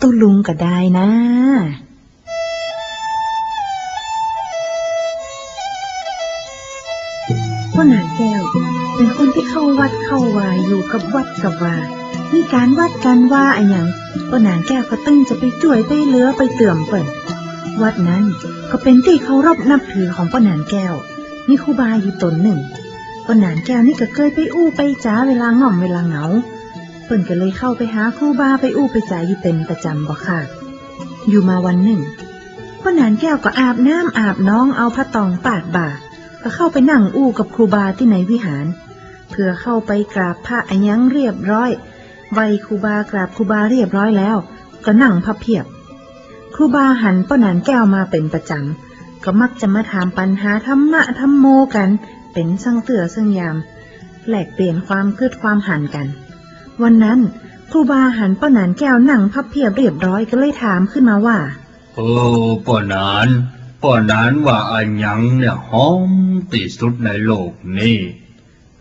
ตุลุงก็ได้นะ พ่อหนาแก้วเป็นคนที่เข้าวัดเข้าวาอยู่กับวัดกับวามีการวัดกันว่าอะหยังพ่อหนางแก้วก็ตึ้งจะไปช่วยไปเลือไปเตื่อมเปิ่นวัดนั้นก็เป็นที่เคารพนับถือของพ่อหนางแก้วมีครูบาอยู่ตนหนึ่งพ่อหนางแก้วนี่ก็เคยไปอู้ไปจ้าเวลาง่อมเวลาเหงา ปิ่นก็เลยเข้าไปหาครูบาไปอู้ไปจ่าอยู่เป็นประจำบ่ค่ะ อยู่มาวันหนึ่งพ่อหนานแก้วก็อาบน้ำอาบน้องเอาผ้าตองปาดบ่า ก็เข้าไปนั่งอู้กับครูบาที่ในวิหาร เพื่อเข้าไปกราบพระอัญญังเรียบร้อยไหวครูบากราบครูบาเรียบร้อยแล้ว ก็นั่งพับเพียบ ครูบาหันป้าหนานแก้วมาเป็นประจำ ก็มักจะมาถามปัญหาธรรมะธรรมโมกัน เป็นสังเตือสั่งยามแลกเปลี่ยนความคืดความหันกัน วันนั้นครูบาหันป้าหนานแก้วนั่งพับเพียบเรียบร้อยก็เลยถามขึ้นมาว่าเออป่อนานป่อนานว่าอันยังเนี่ยหอมที่สุดในโลกนี่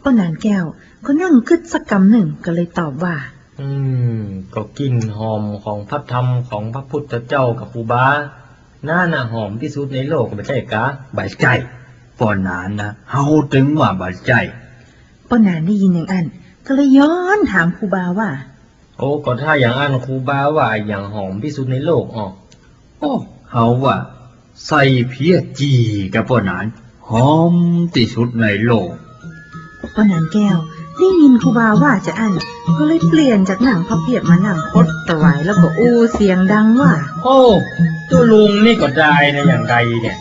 ป้าหนานแก้วก็นั่งคึดสักกำหนึ่งก็เลยตอบว่า อืม ก็กลิ่นหอมของพระธรรมของพระพุทธเจ้ากับครูบาน่าน่ะหอมที่สุดในโลกไม่ใช่กะบาดใจป่อนานนะเฮาถึงว่าบาดใจป้านานได้ยินอย่างอัน ก็เลยย้อนถามครูบาว่า โอ้ก็ถ้าอย่างอันครูบาว่าอย่างหอมที่สุดในโลกอ๋อโอ้เฮาว่า ใส่เพียจีกับป่อนานหอมที่สุดในโลกป้านานแก้วได้ยินครูบาว่าจะอันก็เลยเปลี่ยนจากหนังพับเพียบมาหนังคดตะไหวแล้วก็อู้เสียงดังว่า โอ้ตัวลุงนี่ก็ได้นะอย่างใดเนี่ย